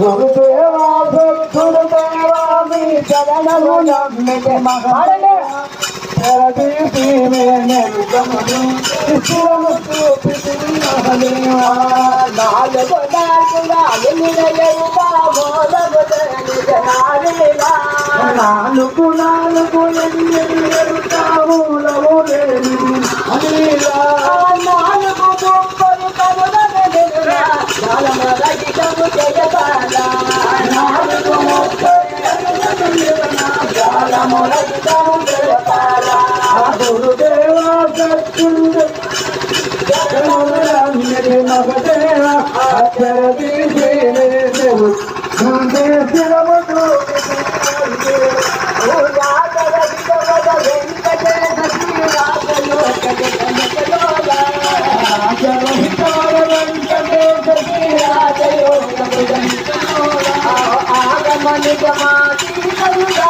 గురుదేవా గురుదేవా మీ చరణము నమ్మితే మహాడే తెరదీసి నాలుగు నాలుగు నాలుగు ఎన్ని ఎరుతావులవు లేని అనిలా నాలుగు గొప్పలు నాలుగు గురుదేవా సత్యుడు మగదేవా. అక్షర తీసేవు మణిగమాసి కలుగా